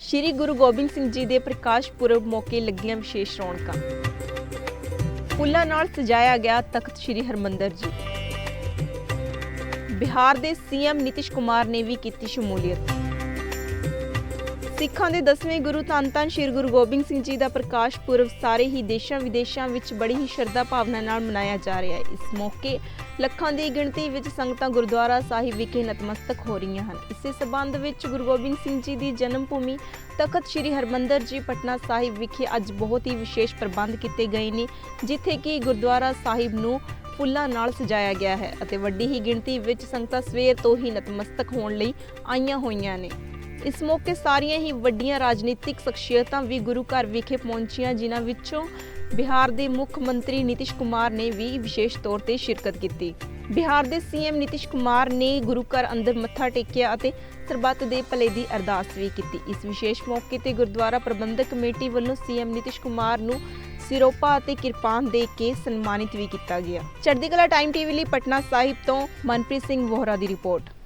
ਸ਼੍ਰੀ ਗੁਰੂ ਗੋਬਿੰਦ ਸਿੰਘ ਜੀ ਦੇ ਪ੍ਰਕਾਸ਼ ਪੁਰਬ ਮੌਕੇ ਲੱਗੀਆਂ ਵਿਸ਼ੇਸ਼ ਰੌਣਕਾਂ। ਫੁੱਲਾਂ ਨਾਲ ਸਜਾਇਆ ਗਿਆ ਤਖਤ ਸ਼੍ਰੀ ਹਰਮੰਦਰ ਜੀ। ਬਿਹਾਰ ਦੇ ਸੀਐਮ ਨਿਤਿਸ਼ ਕੁਮਾਰ ਨੇ ਵੀ ਕੀਤੀ ਸ਼ਮੂਲੀਅਤ। ਸਿੱਖਾਂ ਦੇ 10ਵੇਂ ਗੁਰੂ ਧੰਨ ਧੰਨ ਸ਼੍ਰੀ ਗੁਰੂ ਗੋਬਿੰਦ ਸਿੰਘ ਜੀ ਦਾ ਪ੍ਰਕਾਸ਼ ਪੁਰਬ ਸਾਰੇ ਹੀ ਦੇਸ਼ਾਂ ਵਿਦੇਸ਼ਾਂ ਵਿੱਚ ਬੜੀ ਹੀ ਸ਼ਰਧਾ ਭਾਵਨਾ ਨਾਲ ਮਨਾਇਆ ਜਾ ਰਿਹਾ ਹੈ। ਇਸ ਮੌਕੇ ਲੱਖਾਂ ਦੀ ਗਿਣਤੀ ਵਿੱਚ ਸੰਗਤਾਂ ਗੁਰਦੁਆਰਾ ਸਾਹਿਬ ਵਿਖੇ ਨਤਮਸਤਕ ਹੋ ਰਹੀਆਂ ਹਨ। ਇਸੇ ਸਬੰਧ ਵਿੱਚ ਗੁਰੂ ਗੋਬਿੰਦ ਸਿੰਘ ਜੀ ਦੀ ਜਨਮ ਭੂਮੀ ਤਖਤ ਸ੍ਰੀ ਹਰਮੰਦਰ ਜੀ ਪਟਨਾ ਸਾਹਿਬ ਵਿਖੇ ਅੱਜ ਬਹੁਤ ਹੀ ਵਿਸ਼ੇਸ਼ ਪ੍ਰਬੰਧ ਕੀਤੇ ਗਏ ਨੇ, ਜਿੱਥੇ ਕਿ ਗੁਰਦੁਆਰਾ ਸਾਹਿਬ ਨੂੰ ਫੁੱਲਾਂ ਨਾਲ ਸਜਾਇਆ ਗਿਆ ਹੈ ਅਤੇ ਵੱਡੀ ਹੀ ਗਿਣਤੀ ਵਿੱਚ ਸੰਗਤਾਂ ਸਵੇਰ ਤੋਂ ਹੀ ਨਤਮਸਤਕ ਹੋਣ ਲਈ ਆਈਆਂ ਹੋਈਆਂ ਨੇ। ਇਸ ਮੌਕੇ ਸਾਰੀਆਂ ਹੀ ਵੱਡੀਆਂ ਰਾਜਨੀਤਿਕ ਸ਼ਖਸੀਅਤਾਂ ਵੀ ਗੁਰੂ ਘਰ ਵਿਖੇ ਪਹੁੰਚੀਆਂ, ਜਿਨ੍ਹਾਂ ਵਿੱਚੋਂ ਬਿਹਾਰ ਦੇ ਮੁੱਖ ਮੰਤਰੀ ਨਿਤਿਸ਼ ਕੁਮਾਰ ਨੇ ਵੀ ਵਿਸ਼ੇਸ਼ ਤੌਰ ਤੇ ਸ਼ਿਰਕਤ ਕੀਤੀ। ਬਿਹਾਰ ਦੇ ਸੀਐਮ ਨਿਤਿਸ਼ ਕੁਮਾਰ ਨੇ ਗੁਰੂ ਘਰ ਅੰਦਰ ਮੱਥਾ ਟੇਕਿਆ ਅਤੇ ਸਰਬੱਤ ਦੇ ਭਲੇ ਦੀ ਅਰਦਾਸ ਵੀ ਕੀਤੀ। ਇਸ ਵਿਸ਼ੇਸ਼ ਮੌਕੇ ਤੇ ਗੁਰਦੁਆਰਾ ਪ੍ਰਬੰਧਕ ਕਮੇਟੀ ਵੱਲੋਂ ਸੀਐਮ ਨਿਤਿਸ਼ ਕੁਮਾਰ ਨੂੰ ਸਿਰੋਪਾ ਅਤੇ ਕਿਰਪਾਨ ਦੇ ਕੇ ਸਨਮਾਨਿਤ ਵੀ ਕੀਤਾ ਗਿਆ। ਚੜ੍ਹਦੀ ਕਲਾ ਟਾਈਮ ਟੀਵੀ ਲਈ ਪਟਨਾ ਸਾਹਿਬ ਤੋਂ ਮਨਪ੍ਰੀਤ ਸਿੰਘ ਵੋਹਰਾ ਦੀ ਰਿਪੋਰਟ।